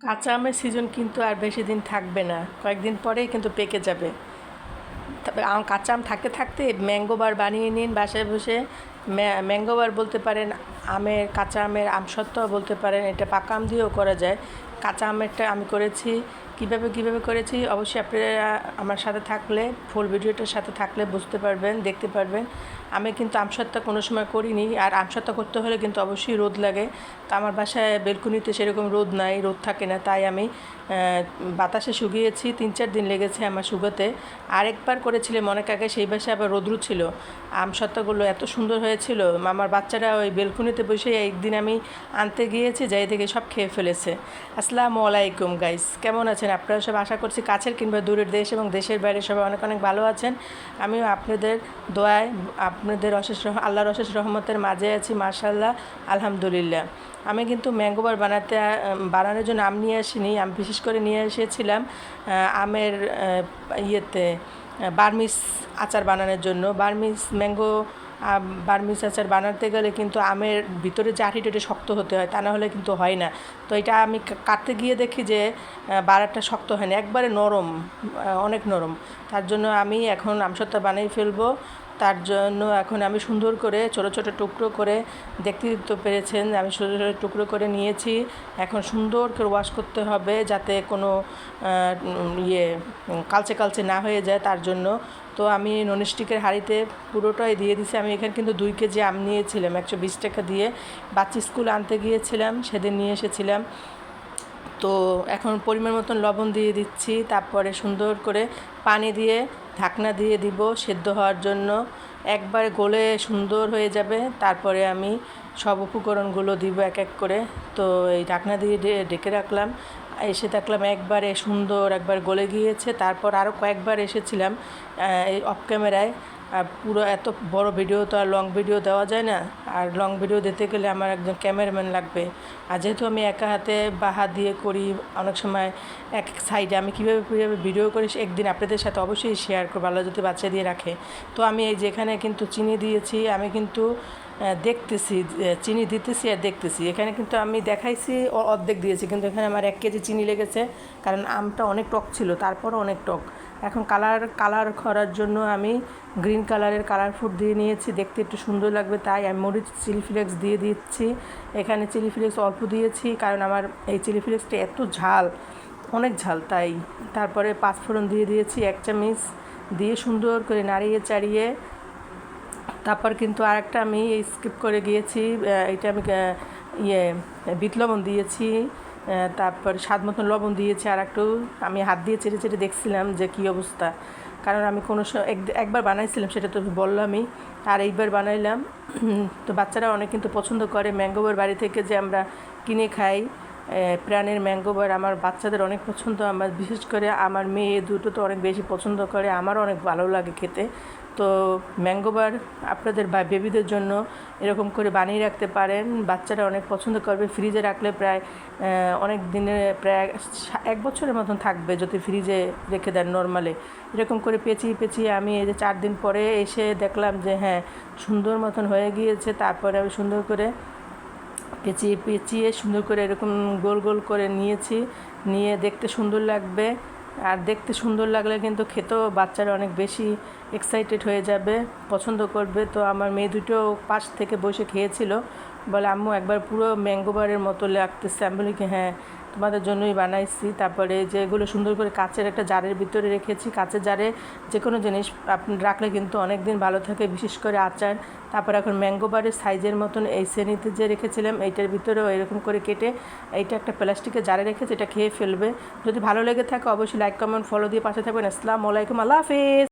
কাঁচা আমের সিজন কিন্তু আর বেশি দিন থাকবে না। কয়েকদিন পরেই কিন্তু পেকে যাবে। তবে আম, কাঁচা আম থাকতে থাকতে ম্যাঙ্গো বার বানিয়ে নিন বাসায় বসে। ম্যা- ম্যাঙ্গো বার বলতে পারেন, আমের, কাঁচা আমের আমসত্ত্ব বলতে পারেন, এটা পাকা আম দিয়েও করা যায়। কাঁচা আমেরটা আমি করেছি। কীভাবে কীভাবে করেছি অবশ্যই আপনারা আমার সাথে থাকলে, ফুল ভিডিওটার সাথে থাকলে বুঝতে পারবেন, দেখতে পারবেন। আমি কিন্তু আমসত্ত্ব কোনো সময় করিনি আর আমসত্ত্ব করতে হলে কিন্তু অবশ্যই রোদ লাগে। তো আমার বাসায় বেলকুনিতে সেরকম রোদ নাই, রোদ থাকে না। তাই আমি বাতাসে শুকিয়েছি, তিন চার দিন লেগেছে আমার শুকোতে। আরেকবার করেছিলাম অনেক আগে, সেই বাসায় আবার রোদ্রু ছিল। আমসত্ত্বগুলো এত সুন্দর হয়েছিল। আমার বাচ্চারা ওই বেলকুনিতে বসে একদিন আমি আনতে গিয়েছি, যাই থেকে সব খেয়ে ফেলেছে। আসসালামু আলাইকুম গাইস কেমন আছেন? আপনারা সব আশা করছি কাছের কিংবা দূরের দেশ এবং দেশের বাইরে সবাই অনেক অনেক ভালো আছেন। আমিও আপনাদের দোয়ায়, আপনাদের অশেষ আল্লাহর অশেষ রহমতের মাঝে আছি মার্শাল্লাহ আলহামদুলিল্লাহ। আমি কিন্তু ম্যাঙ্গোবার বানাতে, বানানোর জন্য আম নিয়ে আসিনি, আমি বিশেষ করে নিয়ে এসেছিলাম আমের ইয়েতে বার্মিস আচার বানানোর জন্য। বার্মিস ম্যাঙ্গো আম, বার্মিস আচার বানাতে গেলে কিন্তু আমের ভিতরে যে আঠিটা শক্ত হতে হয় তা না হলে কিন্তু হয় না। তো এটা আমি কাটতে গিয়ে দেখি যে বাড়াটা শক্ত হয় না একবারে নরম অনেক নরম। তার জন্য আমি এখন আমসত্তা বানিয়ে ফেলব। তার জন্য এখন আমি সুন্দর করে ছোটো ছোটো টুকরো করে দেখতে তো পেরেছেন, আমি ছোটো ছোটো টুকরো করে নিয়েছি। এখন সুন্দর করে ওয়াশ করতে হবে যাতে কোনো ইয়ে কালচে কালচে না হয়ে যায় তার জন্য। তো আমি ননস্টিকের হাঁড়িতে পুরোটাই দিয়ে দিছি। আমি এখানে কিন্তু দুই কেজি আম নিয়েছিলাম, একশো বিশ টাকা দিয়ে। বাচ্চা স্কুল আনতে গিয়েছিলাম, সেদিন নিয়ে এসেছিলাম। তো এখন পরিমাণ মতন লবণ দিয়ে দিচ্ছি, তারপরে সুন্দর করে পানি দিয়ে ঢাকনা দিয়ে দিব সেদ্ধ হওয়ার জন্য। একবার গলে সুন্দর হয়ে যাবে, তারপরে আমি সব উপকরণগুলো দিব এক এক করে। তো এই ঢাকনা দিয়ে ডেকে রাখলাম, এসে দেখলাম একবারে সুন্দর একবার গলে গিয়েছে। তারপর আরও কয়েকবার এসেছিলাম এই অফ ক্যামেরায় আর পুরো এত বড় ভিডিও তো আর লং ভিডিও দেওয়া যায় না। আর লং ভিডিও দিতে গেলে আমার একজন ক্যামেরাম্যান লাগবে। আর যেহেতু আমি একা হাতে বা হাত দিয়ে করি, অনেক সময় এক এক সাইডে আমি কীভাবে কীভাবে ভিডিও করি একদিন আপনাদের সাথে অবশ্যই শেয়ার করব, আল্লাহ যদি বাচ্চা দিয়ে রাখে। তো আমি এই যেখানে কিন্তু চিনি দিয়েছি, আমি কিন্তু দেখতেছি চিনি দিতেছি আর দেখতেছি। এখানে কিন্তু আমি দেখাইছি অর্ধেক দিয়েছি, কিন্তু এখানে আমার এক কেজি চিনি লেগেছে, কারণ আমটা অনেক টক ছিল, তারপরও অনেক টক। এখন কালার কালার করার জন্য আমি গ্রিন কালারের কালার ফুড দিয়ে নিয়েছি। দেখতে একটু সুন্দর লাগবে তাই আমি মরিচ চিলি ফ্লেক্স দিয়ে দিচ্ছি। এখানে চিলি ফ্লেক্স অল্প দিয়েছি কারণ আমার এই চিলি ফ্লেক্সটা এত ঝাল, অনেক ঝাল তাই। তারপরে পাঁচফোড়ন দিয়ে দিয়েছি এক চামচ দিয়ে সুন্দর করে নাড়িয়ে চাড়িয়ে। তারপর কিন্তু আরেকটা আমি স্কিপ করে গিয়েছি এটা আমি ইয়ে বিট লবণ দিয়েছি। তারপর স্বাদ মতন লবণ দিয়েছে আর একটু আমি হাত দিয়ে চেটে চেটে দেখছিলাম যে কী অবস্থা। কারণ আমি কোনো একবার বানাইছিলাম, সেটা তো বললামই। আর এইবার বানাইলাম। তো বাচ্চারা অনেক কিন্তু পছন্দ করে। ম্যাঙ্গোবার বাড়ি থেকে যে আমরা কিনে খাই। প্রাণের ম্যাঙ্গোবার আমার বাচ্চাদের অনেক পছন্দ। আমার বিশেষ করে আমার মেয়ে দুটো তো অনেক বেশি পছন্দ করে, আমারও অনেক ভালো লাগে খেতে। তো ম্যাঙ্গোবার আপনাদের বা বেবিদের জন্য এরকম করে বানিয়ে রাখতে পারেন। বাচ্চারা অনেক পছন্দ করবে। ফ্রিজে রাখলে প্রায় অনেক দিনে প্রায় এক বছরের মতন থাকবে যদি ফ্রিজে রেখে দেন নর্মালে এরকম করে পেঁচিয়ে পেঁচিয়ে আমি এই যে চার দিন পরে এসে দেখলাম যে হ্যাঁ সুন্দর মতন হয়ে গিয়েছে। তারপরে আমি সুন্দর করে পেঁচিয়ে পেঁচিয়ে সুন্দর করে এরকম গোল গোল করে নিয়েছি। নিয়ে দেখতে সুন্দর লাগবে। আর দেখতে সুন্দর লাগলে কিন্তু খেতেও বাচ্চারা অনেক বেশি এক্সাইটেড হয়ে যাবে, পছন্দ করবে। তো আমার মেয়ে দুটো পাশ থেকে বসে খেয়েছিল। বলে, আম্মু, একবার পুরো ম্যাঙ্গোবারের মতো লাগতেছে। আমি বলি কি হ্যাঁ। তোমাদের জন্যই বানাইছি। তারপরে যেগুলো সুন্দর করে কাচের একটা জারের ভিতরে রেখেছি। কাচের জারে যে কোনো জিনিস আপনি রাখলে কিন্তু অনেক দিন ভালো থাকে, বিশেষ করে আচার। তারপর এখন ম্যাঙ্গো বারের সাইজের মতন এই শ্রেণীতে যে রেখেছিলাম, এইটার ভিতরেও এরকম করে কেটে এইটা একটা প্লাস্টিকের জারে রেখেছে, এটা খেয়ে ফেলবে। যদি ভালো লেগে থাকে, অবশ্যই লাইক কমেন্ট ফলো দিয়ে পাশে থাকবেন। আসসালামু আলাইকুম, আল্লাহ হাফিজ।